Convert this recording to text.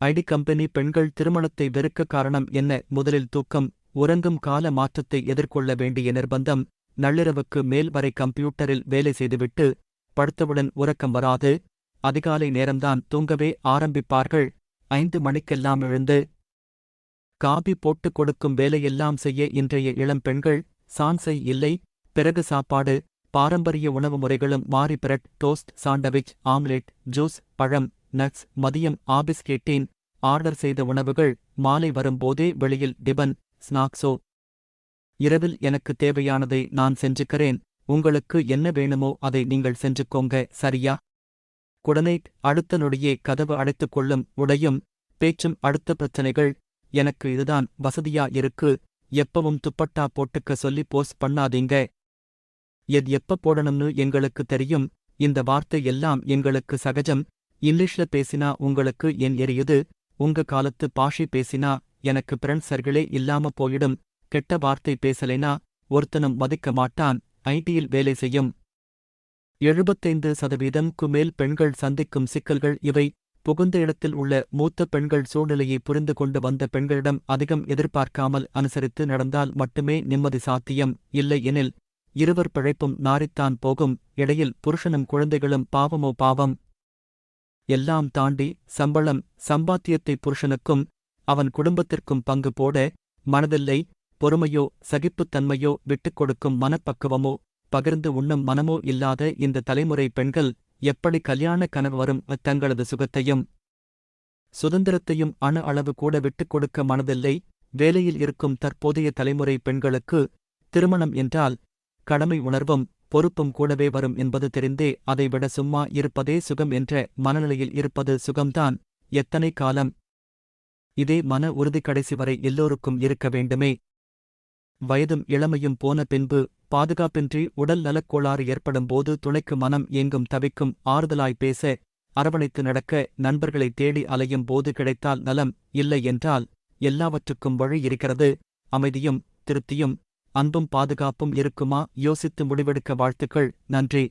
IT company பெண்கள் திருமணத்தை வெறுக்க காரணம் என்ன? முதலில் தூக்கம் உறங்கும் கால மாற்றத்தை எதிர்கொள்ள வேண்டிய நிர்பந்தம் நள்ளிரவுக்கு மேல் வரை கம்ப்யூட்டரில் வேலை செய்துவிட்டு படுத்தவுடன் உறக்கம் வராது அதிகாலை நேரம்தான் தூங்கவே ஆரம்பிப்பார்கள் ஐந்து மணிக்கெல்லாம் எழுந்து காபி போட்டுக் கொடுக்கும் வேலையெல்லாம் செய்ய இன்றைய இளம் பெண்கள் சான்சை இல்லை பிறகு சாப்பாடு பாரம்பரிய உணவு முறைகளும் மாரி bread toast sandwich omelette juice பழம் நட்ஸ் மதியம் ஆபிஸ் கேட்டீன். ஆர்டர் செய்த உணவுகள் மாலை வரும்போதே வெளியில் டிபன் ஸ்நாக்ஸோ. இரவில் எனக்கு தேவையானதை நான் செஞ்சுக்கிறேன். உங்களுக்கு என்ன வேணுமோ அதை நீங்கள் செஞ்சுக்கோங்க சரியா? குடனைட் அடுத்த நொடியே கதவு அடைத்துக் கொள்ளும் உடையும் பேச்சும் அடுத்த பிரச்சனைகள். எனக்கு இதுதான் வசதியா இருக்கு. எப்பவும் துப்பட்டா போட்டுக்க சொல்லி போஸ்ட் பண்ணாதீங்க. எது எப்ப போடணும்னு எங்களுக்கு தெரியும். இந்த வார்த்தை எல்லாம் எங்களுக்கு சகஜம். இங்கிலீஷ்ல பேசினா உங்களுக்கு என் எரியுது உங்க காலத்து பாஷை பேசினா எனக்கு பிரெண்ட்ஸர்களே இல்லாம போயிடும் கெட்ட வார்த்தை பேசலைனா ஒருத்தனும் மதிக்க மாட்டான் ஐடியில் வேலை செய்யும். எழுபத்தைந்து சதவீதம்க்கு மேல் பெண்கள் சந்திக்கும் சிக்கல்கள் இவை. புகுந்த இடத்தில் உள்ள மூத்த பெண்கள் சூழ்நிலையை புரிந்து கொண்டு வந்த பெண்களிடம் அதிகம் எதிர்பார்க்காமல் அனுசரித்து நடந்தால் மட்டுமே நிம்மதி சாத்தியம். இல்லை எனில் இருவர் பிழைப்பும் நாரித்தான் போகும் இடையில் புருஷனும் குழந்தைகளும் பாவமோ பாவம். எல்லாம் தாண்டி சம்பளம் சம்பாத்தியத்தை புருஷனுக்கும் அவன் குடும்பத்திற்கும் பங்கு போட மனதில்லை பொறுமையோ சகிப்புத்தன்மையோ விட்டுக் கொடுக்கும் மனப்பக்குவமோ பகிர்ந்து உண்ணும் மனமோ இல்லாத இந்த தலைமுறை பெண்கள் எப்படி கல்யாண கனவு வரும்? தங்களது சுகத்தையும் சுதந்திரத்தையும் அணு அளவு கூட விட்டுக் கொடுக்க மனதில்லை. வேலையில் இருக்கும் தற்போதைய தலைமுறை பெண்களுக்கு திருமணம் என்றால் கடமை உணர்வும் பொறுப்பும் கூடவே வரும் என்பது தெரிந்தே அதைவிட சும்மா இருப்பதே சுகம் என்ற மனநிலையில் இருப்பது சுகம்தான். எத்தனை காலம்? இதே மன உறுதி கடைசி வரை எல்லோருக்கும் இருக்க வேண்டுமே. வயதும் இளமையும் போன பின்பு பாதுகாப்பின்றி உடல் நலக்கோளாறு ஏற்படும்போது துணைக்கு மனம் எங்கும் தவிக்கும் ஆறுதலாய் பேச அரவணைத்து நடக்க நண்பர்களை தேடி அலையும் போது கிடைத்தால் நலம் இல்லை என்றால் எல்லாவற்றுக்கும் வழி இருக்கிறது. அமைதியும் திருப்தியும் அன்பும் பாதுகாப்பும் இருக்குமா? யோசித்து முடிவெடுக்க வாழ்த்துக்கள். நன்றி.